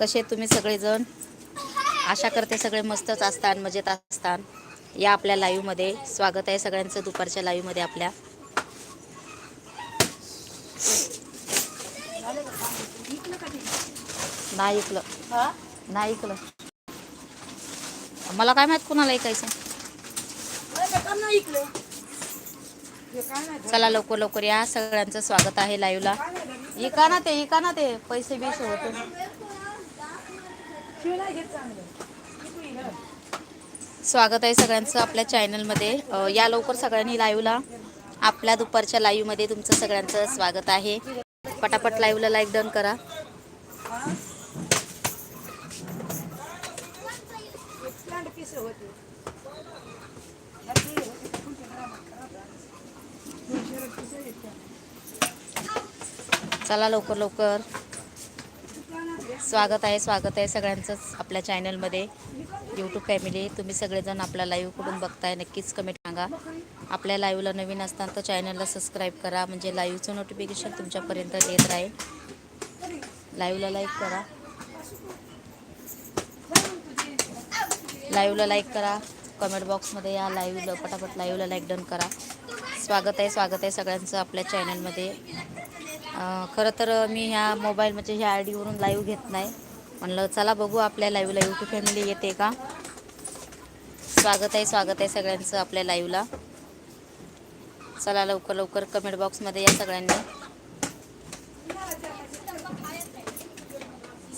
कसे तुम्ही सगळेजण? आशा करते सगळे मस्तच असतात मजेत असतात या आपल्या लाईव्हमध्ये स्वागत आहे सगळ्यांचं दुपारच्या लाईव्हमध्ये आपल्या. नाही ऐकलं. नाही ऐकलं. मला काय माहीत कुणाला ऐकायचं चला लवकर लवकर या. सगळ्यांचं स्वागत आहे लाईव्हला इका ना ते इका ना ते. पैसे बीस होते. स्वागत आहे सगळ्यांचं आपल्या चॅनलमध्ये. या लवकर सगळ्यांनी लाईव्हला आपल्या दुपारच्या लाईव्हमध्ये तुमचं सगळ्यांचं स्वागत आहे. पटापट लाईव्हला लाईक डन करा. चला लवकर लवकर. स्वागत आहे स्वागत आहे सगळ्यांचंच आपल्या चॅनलमध्ये. यूट्यूब फॅमिली तुम्ही सगळेजण आपला लाईव्ह कुठून बघताय नक्कीच कमेंट सांगा आपल्या लाईव्हला नवीन असताना तर चॅनलला सबस्क्राईब करा म्हणजे लाईव्हचं नोटिफिकेशन तुमच्यापर्यंत येत राहील. लाईव्हला लाईक करा. लाईव्हला लाईक करा. कमेंट बॉक्समध्ये या लाईव्हला पटापट लाईव्हला लाईक डन करा. स्वागत आहे स्वागत आहे सगळ्यांचं आपल्या चॅनलमध्ये खरं तर मी ह्या मोबाईल म्हणजे ह्या आय डीवरून लाईव्ह घेत नाही. म्हणलं चला बघू आपल्या लाईव्हला युट्यूब फॅमिली येते का? स्वागत आहे स्वागत आहे सगळ्यांचं आपल्या लाईव्हला चला लवकर लवकर कमेंट बॉक्समध्ये या सगळ्यांनी.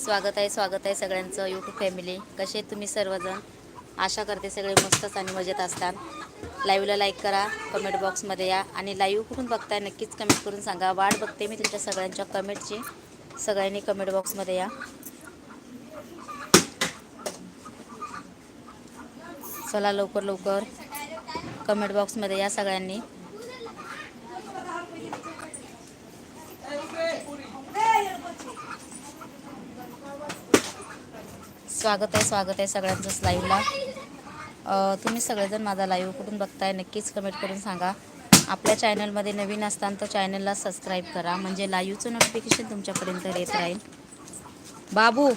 स्वागत आहे स्वागत आहे सगळ्यांचं यूट्यूब फॅमिली कसे तुम्ही सर्वजण? आशा करते सगळे मस्तच आणि मजेत असतात. लाईव्हला लाईक करा कमेंट बॉक्समध्ये या. आणि लाईव्ह कुठून बघताय नक्कीच कमेंट करून सांगा. वाट बघते मी तुमच्या सगळ्यांच्या कमेंटची सगळ्यांनी कमेंट बॉक्समध्ये या. चला लवकर लवकर. कमेंट बॉक्समध्ये या सगळ्यांनी. स्वागत आहे स्वागत आहे सगळ्यांचंच लाईव्हला तुम्ही सगळेजण माझा लाईव्ह कुठून बघताय नक्कीच कमेंट करून सांगा. आपल्या चॅनलमध्ये नवीन असताना तर चॅनलला सबस्क्राईब करा. म्हणजे लाईव्हचं नोटिफिकेशन तुमच्यापर्यंत येत राहील. बाबू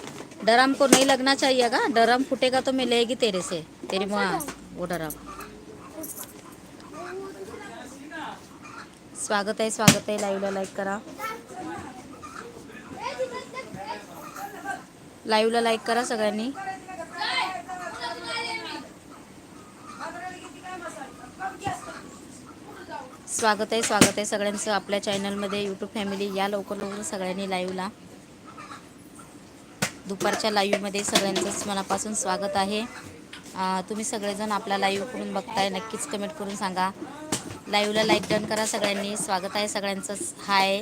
डराम को नाही लगना चाहिए का? डराम फुटेगा तो मैं लेगी तेरे से तेरी माँ वो डराम. स्वागत आहे स्वागत आहे लाईव्हला लाईक करा. लाईव्हला लाईक करा सगळ्यांनी. स्वागत आहे स्वागत आहे सगळ्यांचं आपल्या चॅनलमध्ये यूट्यूब फॅमिली या लवकर लवकर सगळ्यांनी लाईव्हला दुपारच्या लाईव्हमध्ये सगळ्यांचंच मनापासून स्वागत आहे. तुम्ही सगळेजण आपला लाईव्ह करून बघताय नक्कीच कमेंट करून सांगा. लाईव्हला लाईक डन करा सगळ्यांनी. स्वागत आहे सगळ्यांचंच. हाय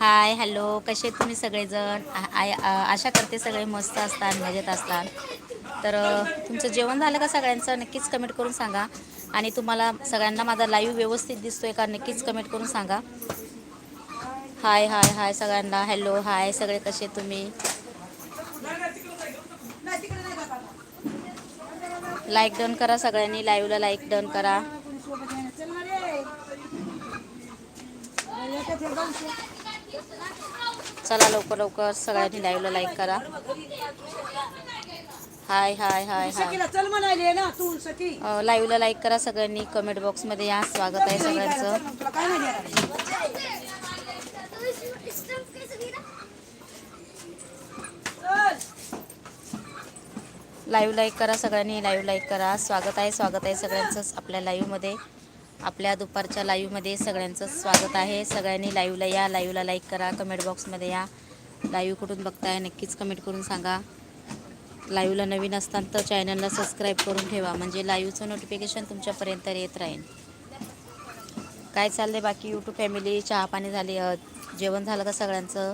हाय हॅलो कसे आहेत तुम्ही सगळेजण? आय- आशा करते सगळे मस्त असतात मजेत असतात. तर तुमचं जेवण झालं का सगळ्यांचं? नक्कीच कमेंट करून सांगा. आणि तुम्हाला सगळ्यांना माझा लाईव्ह व्यवस्थित दिसतोय का नक्कीच कमेंट करून सांगा. हाय हाय हाय सगळ्यांना. हॅलो हाय सगळे कसे तुम्ही? लाईक डन करा सगळ्यांनी. लाईव्हला लाईक डन करा. चला लवकर लवकर सगळ्यांनी लाईव्हला लाईक करा. हाय हाय हाय हाय. चल म्हणाले ना तू सखी. अ, लाईव्हला लाईक करा सगळ्यांनी. कमेंट बॉक्समध्ये या. स्वागत आहे सगळ्यांचं. तुला काय नाही देणार लाईव्ह लाईक करा सगळ्यांनी. लाईव्ह लाईक करा. स्वागत आहे स्वागत आहे सगळ्यांचंच आपल्या लाईव्हमध्ये आपल्या दुपारच्या लाईव्हमध्ये सगळ्यांचं स्वागत आहे. सगळ्यांनी लाईव्हला या. लाईव्हला लाईक करा. कमेंट बॉक्समध्ये या. लाईव्ह कुठून बघताय नक्कीच कमेंट करून सांगा. लाईव्हला नवीन असतात तर चॅनलला सबस्क्राईब करून ठेवा. म्हणजे लाईव्हचं नोटिफिकेशन तुमच्यापर्यंत येत राहील. काय चाललंय बाकी? यूट्यूब फॅमिली चहा पाणी झाली. जेवण झालं का सगळ्यांचं?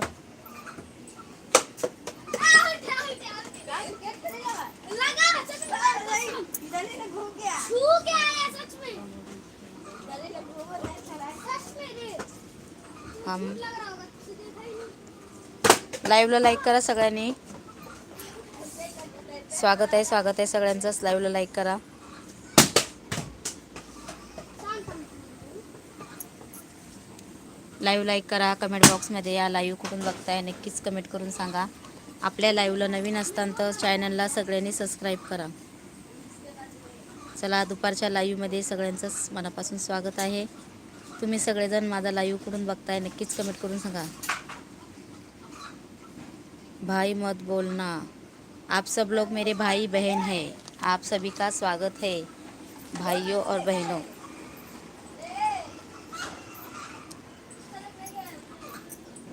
लाईव्हला लाईक करा सगळ्यांनी. स्वागत आहे स्वागत आहे सगळ्यांचंच. लाईव्हला लाईक करा. लाईव्ह लाईक करा कमेंट बॉक्समध्ये या लाईव्ह कुठून बघताय नक्कीच कमेंट करून सांगा. आपल्या लाईव्हला नवीन असताना तर चॅनलला सगळ्यांनी सबस्क्राईब करा. चला दुपारच्या लाईव्हमध्ये सगळ्यांचंच मनापासून स्वागत आहे. तुम्ही सगळेजण माझा लाईव्ह कुठून बघताय नक्कीच कमेंट करून सांगा. भाई मत बोलना. आप सब लोग मेरे भाई बहन हैं। आप सभी का स्वागत है भाइयों और बहनों।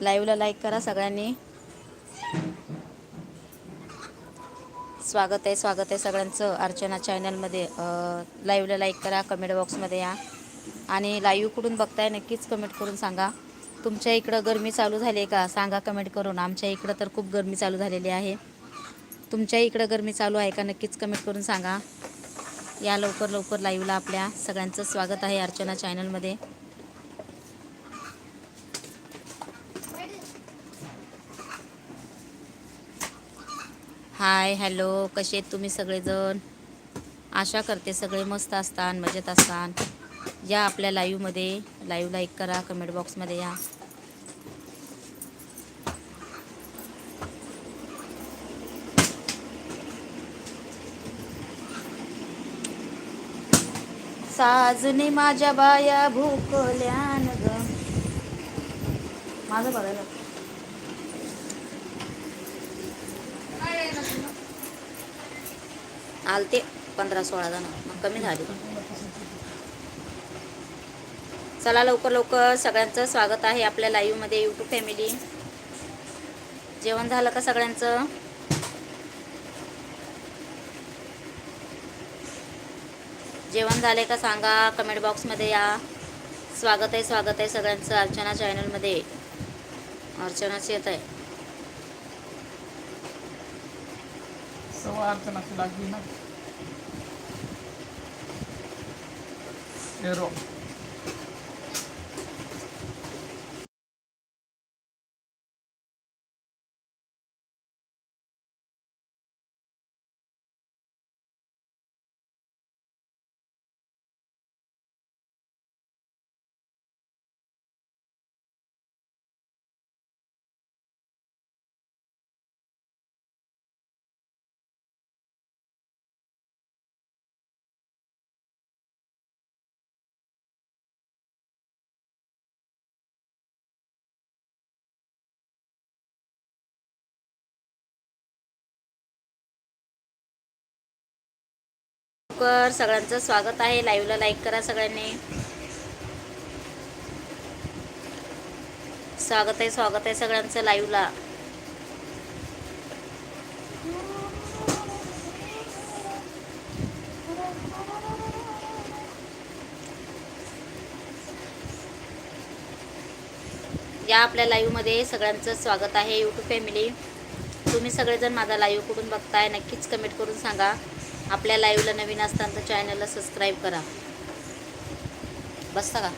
लाईव्हला लाईक करा सगळ्यांनी। स्वागत आहे स्वागत आहे सगळ्यांचं अर्चना चॅनलमध्ये लाईव्हला लाईक करा कमेंट बॉक्समध्ये या. आणि लाईव्ह कुठून बघताय नक्कीच कमेंट करून सांगा. तुमच्या इकडं गरमी चालू झाली आहे का? सांगा कमेंट करून. आमच्या इकडं तर खूप गरमी चालू झालेली आहे. तुमच्या इकडं गरमी चालू आहे का नक्कीच कमेंट करून सांगा. या लवकर लवकर लाईव्हला आपल्या सगळ्यांचं स्वागत आहे अर्चना चॅनलमध्ये हाय हॅलो कसे आहेत तुम्ही सगळेजण? आशा करते सगळे मस्त असतान मजेत असतान. या आपल्या लाईव्हमध्ये लाईव्ह लाईक करा कमेंट बॉक्समध्ये या. साजने माझ्या बाया भूकल्यान ग. माझं बघायला आलते पंधरा सोळा जण. मग कमी झाले. चला लवकर लवकर सगळ्यांचं स्वागत आहे आपल्या लाईव्हमध्ये यूट्यूब फॅमिली जेवण झालं का सगळ्यांचं? जेवण झाले का सांगा. कमेंट बॉक्समध्ये या. स्वागत आहे स्वागत आहे सगळ्यांचं. अर्चना चॅनलमध्ये. अर्चनाच येत आहे. अर्चनाची लागली ना. लवकर सगळ्यांचं स्वागत आहे. लाईव्हला लाईक करा सगळ्यांनी. स्वागत आहे स्वागत आहे सगळ्यांचं लाईव्हला या आपल्या लाईव्हमध्ये सगळ्यांचं स्वागत आहे. यूट्यूब फॅमिली तुम्ही सगळेजण माझा लाईव्ह कुठून बघताय नक्कीच कमेंट करून सांगा. आपल्या लाईव्हला नवीन असताना चॅनलला सबस्क्राईब करा. बसता का?